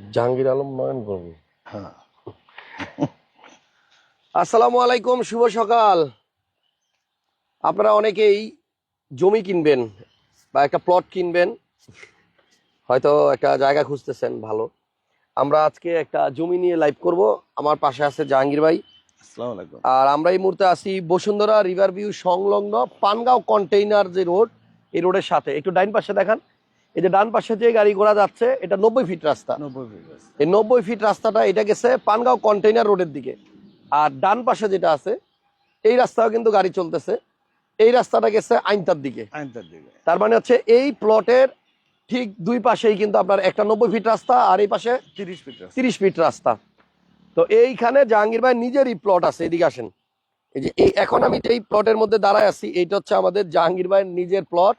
জাহাঙ্গীর আলম নয়ন করব হ্যাঁ। আসসালামু আলাইকুম শুভ সকাল। আপনারা অনেকেই জমি কিনবেন বা একটা প্লট কিনবেন হয়তো একটা জায়গা খুঁজতেছেন ভালো। আমরা আজকে একটা জমি নিয়ে লাইভ করব। আমার পাশে আছে জাহাঙ্গীর ভাই। আর আমরা এই মুহূর্তে আছি বসুন্ধরা রিভার ভিউ সংলগ্ন পানগাঁও কন্টেইনার যে রোড এই রোডের সাথে। একটু ডাইন পাশে দেখান। এই যে ডান পাশে যে গাড়ি ঘোড়া যাচ্ছে এটা নব্বই ফিট রাস্তা। এই নব্বই ফিট রাস্তাটা এটা গেছে পানগাঁও কন্টেইনার রোডের দিকে। আর ডান পাশে যেটা আছে এই রাস্তাও কিন্তু গাড়ি চলতেছে। এই রাস্তাটা গেছে আইনতার দিকে। আইনতার দিকে। তার মানে হচ্ছে এই প্লটের ঠিক দুই পাশেই কিন্তু আপনার একটা নব্বই ফিট রাস্তা আর এই পাশে তিরিশ ফিট তিরিশ ফিট রাস্তা। তো এইখানে জাহাঙ্গীর ভাই নিজেরই প্লট আছে এদিকে আসেন। এই যে এই এখন আমি যেই প্লটের মধ্যে দাঁড়ায় আছি এইটা হচ্ছে আমাদের জাহাঙ্গীর ভাইয়ের নিজের প্লট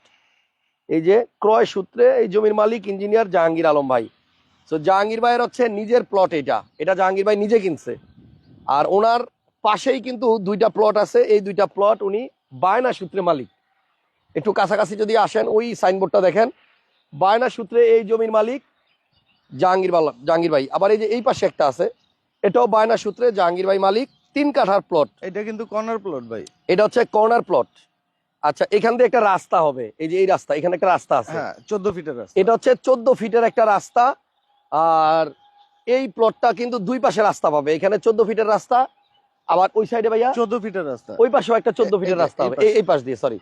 এই যে ক্রয় সূত্রে এই জমির মালিক ইঞ্জিনিয়ার জাহাঙ্গীর আলম ভাই। তো জাহাঙ্গীর ভাইয়ের হচ্ছে নিজের প্লট এটা। এটা জাহাঙ্গীর ভাই নিজে কিনছে। আর ওনার পাশেই কিন্তু দুইটা প্লট আছে। এই দুইটা প্লট উনি বায়না সূত্রে মালিক। একটু কাছাকাছি যদি আসেন ওই সাইনবোর্ডটা দেখেন। বায়না সূত্রে এই জমির মালিক জাহাঙ্গীর জাহাঙ্গীর ভাই। আবার এই যে এই পাশে একটা আছে। এটাও বায়না সূত্রে জাহাঙ্গীর ভাই মালিক তিন কাঠার প্লট এটা কিন্তু কর্নার প্লট ভাই। এটা হচ্ছে কর্নার প্লট আচ্ছা এখান দিয়ে একটা রাস্তা হবে। এই যে এই রাস্তা এখানে একটা রাস্তা আছে। হ্যাঁ চোদ্দ ফিটের আছে এটা হচ্ছে চোদ্দ ফিটের একটা রাস্তা। আর এই প্লটটা কিন্তু দুই পাশে রাস্তা পাবে। এখানে চোদ্দ ফিটের রাস্তা আবার ওই সাইডে ভাইয়া চোদ্দ ফিটের রাস্তা। ওই পাশেও একটা চোদ্দ ফিটের রাস্তা হবে। এই- এই পাশ দিয়ে সরি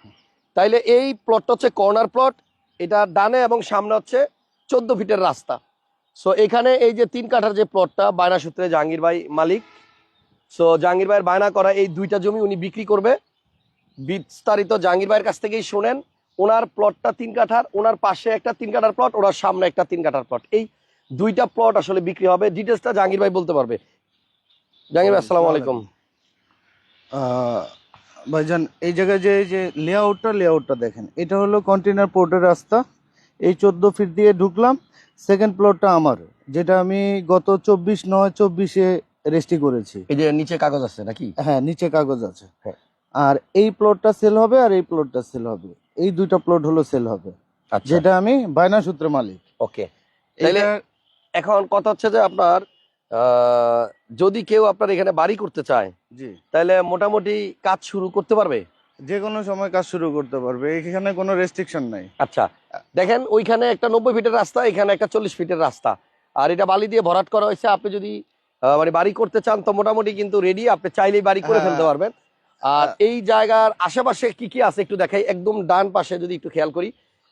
তাইলে এই প্লটটা হচ্ছে কর্নার প্লট এটা ডানে এবং সামনে হচ্ছে চোদ্দ ফিটের রাস্তা। সো এখানে এই যে তিন কাঠার যে প্লটটা বায়না সূত্রে জাহাঙ্গীর ভাই মালিক। সো জাহাঙ্গীর ভাইয়ের বায়না করা এই দুইটা জমি উনি বিক্রি করবে। বিস্তারিত জাহাঙ্গীর ভাইয়ের কাছ থেকেই শোনেন। ওনার প্লটটা তিন কাঠার ওনার পাশে একটা তিন কাঠার প্লট ওনার সামনে একটা তিন কাঠার প্লট এই দুইটা প্লট আসলে বিক্রি হবে। ডিটেলসটা জাহাঙ্গীর ভাই বলতে পারবে। জাহাঙ্গীর ভাই আসসালামু আলাইকুম। ভাইজান এই জায়গায় যে যে লেআউটটা লেআউটটা দেখেন এটা হলো কন্টেনার পোর্টের রাস্তা। এই চোদ্দ ফিট দিয়ে ঢুকলাম। সেকেন্ড প্লটটা আমার যেটা আমি গত চব্বিশ নয় চব্বিশে রেজিস্ট্রি করেছি। এই যে নিচে কাগজ আছে নাকি? হ্যাঁ নিচে কাগজ আছে। হ্যাঁ। আর এই প্লটটা সেল হবে আর এই প্লটটা সেল হবে। এই দুইটা প্লট হলো সেল হবে। আচ্ছা। যেটা আমি বায়না সূত্রে মালিক। ওকে। তাহলে এখন কথা হচ্ছে যে আপনার যদি কেউ আপনার এখানে বাড়ি করতে চায় জি। তাহলে মোটামুটি কাজ শুরু করতে পারবে? যে কোনো সময় কাজ শুরু করতে পারবে। এখানে কোনো রেস্ট্রিকশন নাই। আচ্ছা। দেখেন ওইখানে একটা নব্বই ফিটের রাস্তা এখানে একটা চল্লিশ ফিটের রাস্তা। আর এটা বালি দিয়ে ভরাট করা হয়েছে। আপনি যদি মানে বাড়ি করতে চান তো মোটামুটি কিন্তু রেডি আপনি চাইলেই বাড়ি করে হ্যাঁ। ফেলতে পারবেন। আর এই জায়গার আশেপাশে কি কি আছে একটু দেখাই? একদম ডান পাশে যদি একটু খেয়াল করি।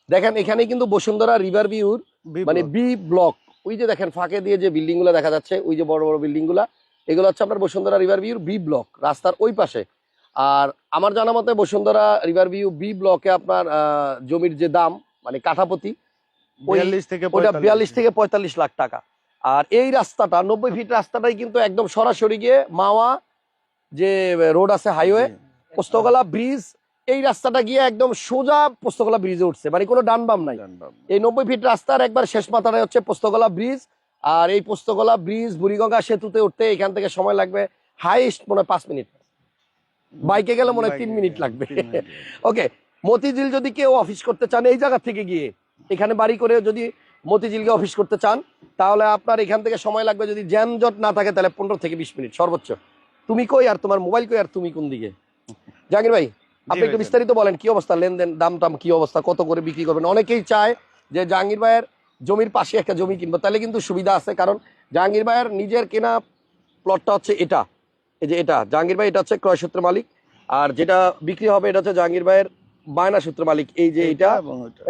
দেখেন এখানে কিন্তু বসুন্ধরা রিভার ভিউর মানে বি ব্লক। ওই যে দেখেন ফাঁকে দিয়ে যে বিল্ডিংগুলো দেখা যাচ্ছে ওই যে বড় বড় বিল্ডিংগুলা এগুলো হচ্ছে আপনার বসুন্ধরা রিভার ভিউর বি ব্লক রাস্তার ওই পাশে। আর আমার জানা মতে বসুন্ধরা রিভার ভিউ বি ব্লকে আপনার জমির যে দাম মানে কাঠাপতি ওই- 42 থেকে ওটা বিয়াল্লিশ থেকে পঁয়তাল্লিশ লাখ টাকা। আর এই রাস্তাটা নব্বই ফিট রাস্তাটাই কিন্তু একদম সরাসরি গিয়ে মাওয়া যে রোড আছে হাইওয়ে পোস্তকলা ব্রিজ এই রাস্তাটা গিয়ে একদম সোজা পোস্তকলা ব্রিজে উঠছে। মানে কোনো ডান বাম নাই। এই নব্বই ফিট রাস্তার একবার শেষ মাথাটায় হচ্ছে পোস্তগলা ব্রিজ। আর এই পোস্তগলা ব্রিজ বুড়িগঙ্গা সেতুতে উঠতে এখান থেকে সময় লাগবে হাইস্ট মনে হয় পাঁচ মিনিট। বাইকে গেলে মনে হয় তিন মিনিট লাগবে। ওকে মতিঝিল যদি কেউ অফিস করতে চান এই জায়গা থেকে গিয়ে এখানে বাড়ি করে যদি মতিঝিলকে অফিস করতে চান তাহলে আপনার এখান থেকে সময় লাগবে যদি জ্যামজট না থাকে তাহলে পনেরো থেকে বিশ মিনিট সর্বোচ্চ। তুমি কই আর তোমার মোবাইল কই আর তুমি কোন দিকে? জাহাঙ্গীর ভাই আপনি একটু বিস্তারিত বলেন কি অবস্থা? লেনদেন দাম টাম কি অবস্থা? কত করে বিক্রি করবেন? অনেকেই চায় যে জাহাঙ্গীর ভাইয়ের জমির পাশে একটা জমি কিনবো। তাহলে কিন্তু সুবিধা আছে কারণ জাহাঙ্গীর ভাইয়ের নিজের কেনা প্লটটা হচ্ছে এটা। এই যে এটা জাহাঙ্গীর ভাই এটা হচ্ছে ক্রয় সূত্র মালিক। আর যেটা বিক্রি হবে এটা হচ্ছে জাহাঙ্গীর ভাইয়ের বায়না সূত্র মালিক। এই যে এটা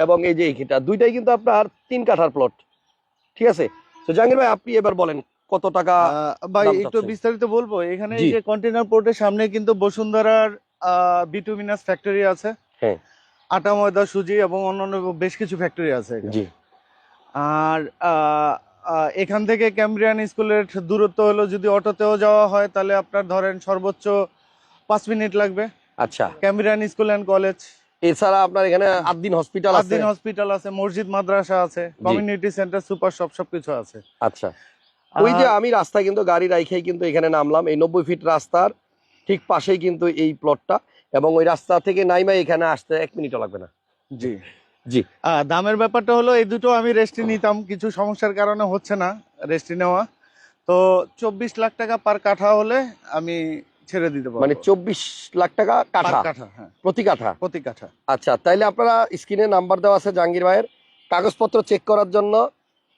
এবং এই যে এইটা। দুইটাই কিন্তু আপনার তিন কাঠার প্লট ঠিক আছে? তো জাহাঙ্গীর ভাই আপনি এবার বলেন কত টাকা ভাই একটু বিস্তারিত বলব। এখানে এই যে কন্টেনার পোর্টের সামনে কিন্তু বসুন্ধরার বিটুমিনাস ফ্যাক্টরি আছে। হ্যাঁ। আটা ময়দা সুজি এবং অন্যান্য বেশ কিছু ফ্যাক্টরি আছে জি। আর এখান থেকে ক্যামব্রিয়ান স্কুলের দূরত্ব হলো যদি অটোতেও যাওয়া হয় তাহলে আপনার ধরেন সর্বোচ্চ পাঁচ মিনিট লাগবে। আচ্ছা। ক্যামব্রিয়ান স্কুল অ্যান্ড কলেজ এছাড়া আপনার এখানে আদ্দিন হসপিটাল আছে আদিন হসপিটাল আছে মসজিদ মাদ্রাসা আছে কমিউনিটি সেন্টার সুপার শপ সবকিছু আছে। আচ্ছা। ওই যে আমি রাস্তায় কিন্তু গাড়ি রাইখেই কিন্তু এখানে নামলাম। এই নব্বই ফিট রাস্তার ঠিক পাশেই কিন্তু এই প্লটটা এবং ওই রাস্তা থেকে নাইমাই এখানে আসতে এক মিনিটও লাগবে না। জি। জি। দামের ব্যাপারটা হলো এই দুটো আমি রেস্টে নিতাম কিছু সমস্যার কারণে হচ্ছে না রেস্টি নেওয়া। তো চব্বিশ লাখ টাকা পার কাঠা হলে আমি ছেড়ে দিতে পারব। মানে চব্বিশ লাখ টাকা কাঠা? কাঠা হ্যাঁ। প্রতি কাঠা? প্রতি কাঠা। আচ্ছা তাইলে আপনারা স্ক্রিনে নাম্বার দেওয়া আছে জাহাঙ্গীর ভাইয়ের। কাগজপত্র চেক করার জন্য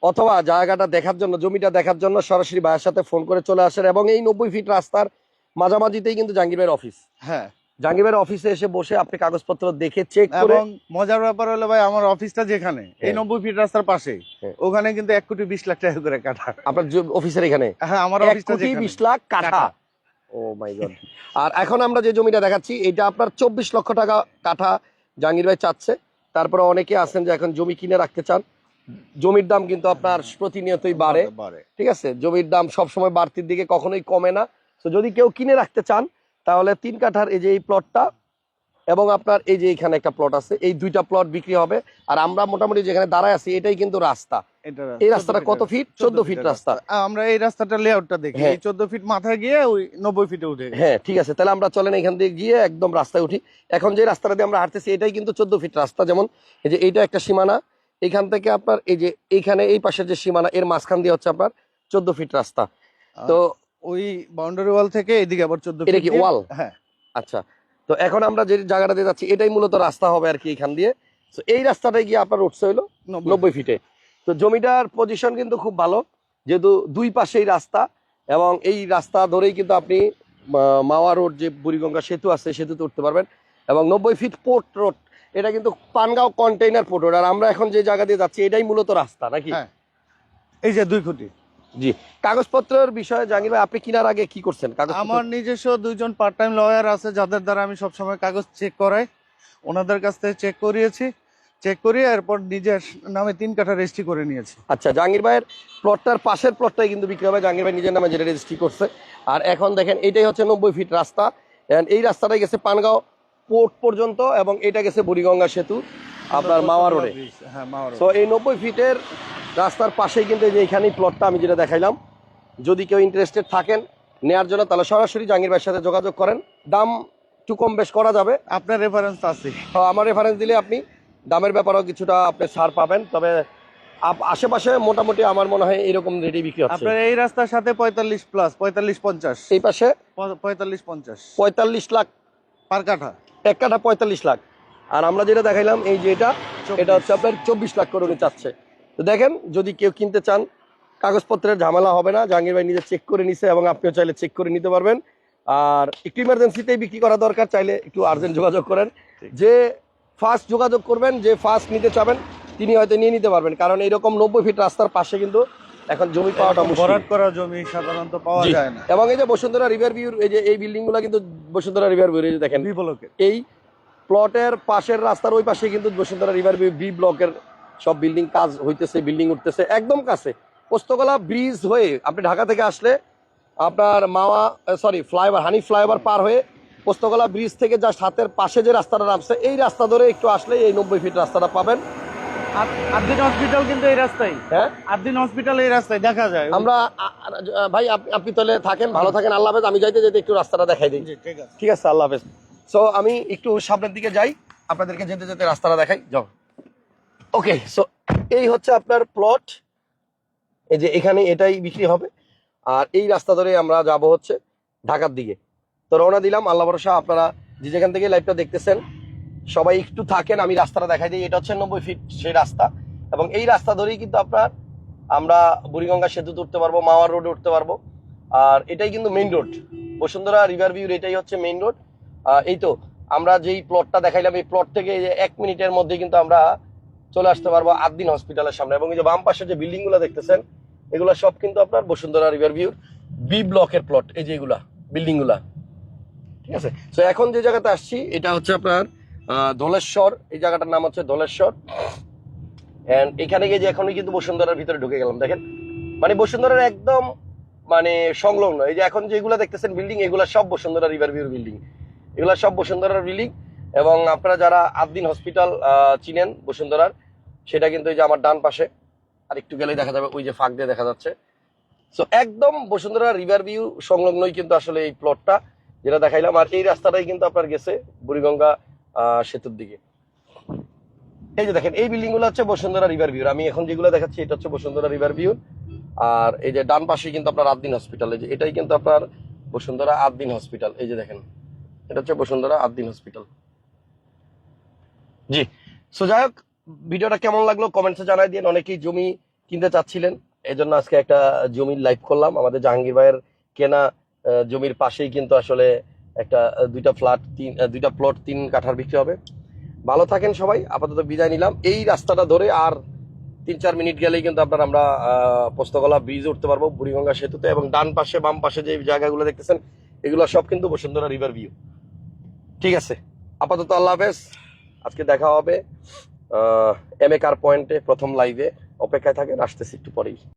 অথবা জায়গাটা দেখার জন্য জমিটা দেখার জন্য সরাসরি ভাইয়ের সাথে ফোন করে চলে আসেন এবং এই নব্বই ফিট রাস্তার মাঝামাঝিতেই কিন্তু জাহাঙ্গীর ভাইয়ের অফিস হ্যাঁ। জাহাঙ্গীর ভাইয়ের অফিসে এসে বসে আপনি কাগজপত্র দেখে চেক এবং মজার ব্যাপার হলো ভাই আমার অফিসটা যেখানে এই হ্যাঁ। নব্বই ফিট রাস্তার পাশে হ্যাঁ। ওখানে কিন্তু এক কোটি বিশ লাখ টাকা করে কাঠা আপনার অফিসের এখানে? হ্যাঁ আমার অফিসটা কোটি বিশ লাখ কাঠা। ও মাই গড আর এখন আমরা যে জমিটা দেখাচ্ছি এটা আপনার চব্বিশ লক্ষ টাকা কাঠা জাহাঙ্গীর ভাই চাচ্ছে। তারপরে অনেকে আছেন যে এখন জমি কিনে রাখতে চান। জমির দাম কিন্তু আপনার প্রতিনিয়তই বাড়ে। ঠিক আছে? জমির দাম সবসময় বাড়তির দিকে কখনোই কমে না। তো যদি কেউ কিনে রাখতে চান তাহলে তিন কাঠার এই যে এই প্লটটা এবং আপনার এই যে এখানে একটা প্লট আছে এই দুইটা প্লট বিক্রি হবে। আর আমরা মোটামুটি যেখানে দাঁড়ায় আছি এটাই কিন্তু রাস্তা। এই রাস্তাটা কত ফিট চোদ্দ ফিট রাস্তা। আমরা এই রাস্তাটা লেআউটটা দেখি। হ্যাঁ। চোদ্দ ফিট মাথায় গিয়ে ওই নব্বই ফিটে উঠে হ্যাঁ ঠিক আছে। তাহলে আমরা চলেন এখান দিয়ে গিয়ে একদম রাস্তায় উঠি। এখন যে রাস্তাটা দিয়ে আমরা হাঁটতেছি এটাই কিন্তু চোদ্দ ফিট রাস্তা। যেমন এই যে এইটা একটা সীমানা এখান থেকে আপনার এই যে এইখানে এই পাশের যে সীমানা এর মাঝখান দিয়ে হচ্ছে আপনার চোদ্দ ফিট রাস্তা। তো ওই বাউন্ডারি ওয়াল থেকে এদিকে আবার চোদ্দ এটা কি wall? হ্যাঁ। আচ্ছা তো এখন আমরা যে জায়গাটা দিয়ে যাচ্ছি এটাই মূলত রাস্তা হবে আর কি এখান দিয়ে। তো এই রাস্তাটায় গিয়ে আপনার উঠছে হইল নব্বই নব্বই ফিটে। তো জমিটার পজিশন কিন্তু খুব ভালো যেহেতু দুই পাশেই রাস্তা এবং এই রাস্তা ধরেই কিন্তু আপনি মাওয়া রোড যে বুড়িগঙ্গা সেতু আছে সেতুতে উঠতে পারবেন। এবং নব্বই ফিট পোর্ট রোড এটা কিন্তু পানগাঁও কন্টেইনার পোর্ট আর আমরা এখন যে জায়গা দিয়ে যাচ্ছি এটাই মূলত রাস্তা নাকি? হ্যাঁ। এই যে দুই কোটি জি। কাগজপত্রের বিষয়ে জাহাঙ্গীর ভাই আপনি কিনার আগে কি করছেন? কাগজ আমার নিজস্ব দুইজন পার্ট টাইম লয়ার আছে যাদের দ্বারা আমি সবসময় কাগজ চেক করাই। ওনাদের কাছ থেকে চেক করিয়েছি। চেক করিয়ে এরপর নিজের নামে তিন কাঠা রেজিস্ট্রি করে নিয়েছি। আচ্ছা জাহাঙ্গীর ভাইয়ের প্লটটার পাশের প্লটটাই কিন্তু বিক্রি হবে। জাহাঙ্গীর ভাই নিজের নামে যেটা রেজিস্ট্রি করছে। আর এখন দেখেন এটাই হচ্ছে নব্বই ফিট রাস্তা। এই রাস্তাটাই গেছে পানগাঁও পোর্ট পর্যন্ত এবং এটা গেছে বুড়িগঙ্গা সেতু আপনার মাওয়া রোডে হ্যাঁ তো এই নব্বই ফিটের রাস্তার পাশেই কিন্তু যে এইখানেই প্লটটা আমি যেটা দেখাইলাম যদি কেউ ইন্টারেস্টেড থাকেন নেওয়ার জন্য তাহলে সরাসরি জাহাঙ্গীর ভাইয়ের সাথে যোগাযোগ করেন। দাম একটু কম বেশ করা যাবে। আপনার রেফারেন্স আছে। তো আমার রেফারেন্স দিলে আপনি দামের ব্যাপারেও কিছুটা আপনি ছাড় পাবেন। তবে আশেপাশে মোটামুটি আমার মনে হয় এরকম রেটে বিক্রি হচ্ছে। আপনার এই রাস্তার সাথে পঁয়তাল্লিশ প্লাস পঁয়তাল্লিশ পঞ্চাশ। এই পাশে? প- পঁয়তাল্লিশ পঞ্চাশ। পঁয়তাল্লিশ লাখ পার কাঠা। এক কাঠা পঁয়তাল্লিশ লাখ। আর আমরা যেটা দেখাইলাম এই যে এটা এটা হচ্ছে আপনার চব্বিশ লাখ করে উনি চাচ্ছে। তো দেখেন যদি কেউ কিনতে চান কাগজপত্রের ঝামেলা হবে না জাহাঙ্গীর ভাই নিজে চেক করে নিছে এবং আপনিও চাইলে চেক করে নিতে পারবেন। আর একটু ইমার্জেন্সিতেই বিক্রি করা দরকার চাইলে একটু আর্জেন্ট যোগাযোগ করেন। যে ফার্স্ট যোগাযোগ করবেন যে ফার্স্ট নিতে চাবেন তিনি হয়তো নিয়ে নিতে পারবেন। কারণ এইরকম নব্বই ফিট রাস্তার পাশে কিন্তু এখন জমি পাওয়াটা ভরাট করা জমি সাধারণত পাওয়া যায় না। এবং এই যে বসুন্ধরা রিভার ভিউর এই যে এই বিল্ডিংগুলো কিন্তু বসুন্ধরা রিভার ভিউ এই যে দেখেন বিপলকে এই প্লটের পাশের রাস্তার ওই পাশে কিন্তু বসুন্ধরা রিভার ভিউ বি ব্লকের সব বিল্ডিং কাজ হইতেছে বিল্ডিং উঠতেছে একদম কাছে। পোস্তকলা ব্রিজ হয়ে আপনি ঢাকা থেকে আসলে আপনার Mawa sorry flyover Hanif flyover পার হয়ে পোস্তকলা ব্রিজ থেকে যা হাতের পাশে যে রাস্তাটা নামছে এই রাস্তা ধরে একটু আসলে এই নব্বই ফিট রাস্তাটা পাবেন। আদিন হসপিটাল কিন্তু এই রাস্তায়। হ্যাঁ? আদিন হসপিটাল এই রাস্তায় দেখা যায়। আমরা ভাই আপনি তাহলে থাকেন ভালো থাকেন আল্লাহ হাফেজ আমি যাইতে যেতে একটু রাস্তাটা দেখাই দিই। ঠিক আছে। ঠিক আছে আল্লাহ হাফেজ। সো আমি একটু সামনের দিকে যাই আপনাদেরকে যেতে যেতে রাস্তাটা দেখাই যাও। ওকে সো এই হচ্ছে আপনার প্লট এই যে এখানে এটাই বিক্রি হবে। আর এই রাস্তা ধরে আমরা যাব হচ্ছে ঢাকার দিকে। তো রওনা দিলাম আল্লাহ ভরসা আপনারা যে যেখান থেকে লাইভটা দেখতেছেন সবাই একটু থাকেন, আমি রাস্তাটা দেখাই দিই। এটা হচ্ছে নব্বই ফিট সেই রাস্তা। এবং এই রাস্তা ধরেই কিন্তু আপনার আমরা বুড়িগঙ্গা সেতুতে উঠতে পারব, মাওয়ার রোডে উঠতে পারব। আর এটাই কিন্তু মেইন রোড বসুন্ধরা রিভার ভিউর এটাই হচ্ছে মেইন রোড এই তো, আমরা যেই প্লটটা দেখাইলাম, এই প্লট থেকে এক মিনিটের মধ্যে কিন্তু আমরা চলে আসতে পারব আদ্দিন হসপিটালের সামনে। এবং এই যে বাম পাশে যে বিল্ডিংগুলো দেখতেছেন, এগুলো সব কিন্তু আপনার বসুন্ধরা রিভার ভিউর বি ব্লকের প্লট এই যে এগুলা বিল্ডিংগুলা ঠিক আছে? তো এখন যে জায়গাতে আসছি, এটা হচ্ছে আপনার ধলেশ্বর, এই জায়গাটার নাম হচ্ছে ধলেশ্বর। এন্ড এখানে গিয়ে যে এখনই কিন্তু বসুন্ধরার ভিতরে ঢুকে গেলাম, দেখেন? মানে বসুন্ধরার একদম মানে সংলগ্ন। এই যে এখন যেগুলো দেখতেছেন বিল্ডিং এগুলো সব বসুন্ধরা রিভার ভিউর বিল্ডিং এগুলো সব বসুন্ধরার বিল্ডিং এবং আপনারা যারা আদ্দিন হসপিটাল চিনেন বসুন্ধরার, সেটা কিন্তু এই যে আমার ডান পাশে। আর একটু গেলেই দেখা যাবে ওই যে ফাঁক দিয়ে দেখা যাচ্ছে। সো একদম বসুন্ধরা রিভার ভিউ সংলগ্নই কিন্তু আসলে এই প্লটটা যেটা দেখাইলাম। আর এই রাস্তাটাই কিন্তু আপনার গেছে বুড়িগঙ্গা সেতুর দিকে। এই যে দেখেন, এই বিল্ডিংগুলো হচ্ছে বসুন্ধরা রিভার ভিউ। আমি এখন যেগুলো দেখাচ্ছি, এটা হচ্ছে বসুন্ধরা রিভার ভিউ। আর এই যে ডান পাশে কিন্তু আপনার আদ্দিন হসপিটাল। এই যে এটাই কিন্তু আপনার বসুন্ধরা আদ্দিন হসপিটাল। এই যে দেখেন, এটা হচ্ছে বসুন্ধরা আদ্দিন হসপিটাল। জি সো যাই হোক, ভিডিওটা কেমন লাগল কমেন্টসে জানাই দিন। অনেকেই জমি কিনতে চাচ্ছিলেন এই জন্য আজকে একটা জমির লাইভ করলাম। আমাদের জাহাঙ্গীর ভাইয়ের কেনা জমির পাশেই কিন্তু আসলে একটা দুইটা ফ্ল্যাট তিন দুইটা প্লট তিন কাঠার বিক্রি হবে। ভালো থাকেন সবাই আপাতত বিদায় নিলাম। এই রাস্তাটা ধরে আর তিন চার মিনিট গেলেই কিন্তু আপনার আমরা আহ, পোস্তগোলা ব্রিজ উঠতে পারব বুড়িগঙ্গা সেতুতে এবং ডান পাশে বাম পাশে যে জায়গাগুলো দেখতেছেন এগুলো সব কিন্তু বসুন্ধরা রিভার ভিউ ঠিক আছে আপাতত আল্লাহ হাফেজ আজকে দেখা হবে এম এ কার পয়েন্টে প্রথম লাইভে অপেক্ষায় থাকেন আসতেছি একটু পরেই।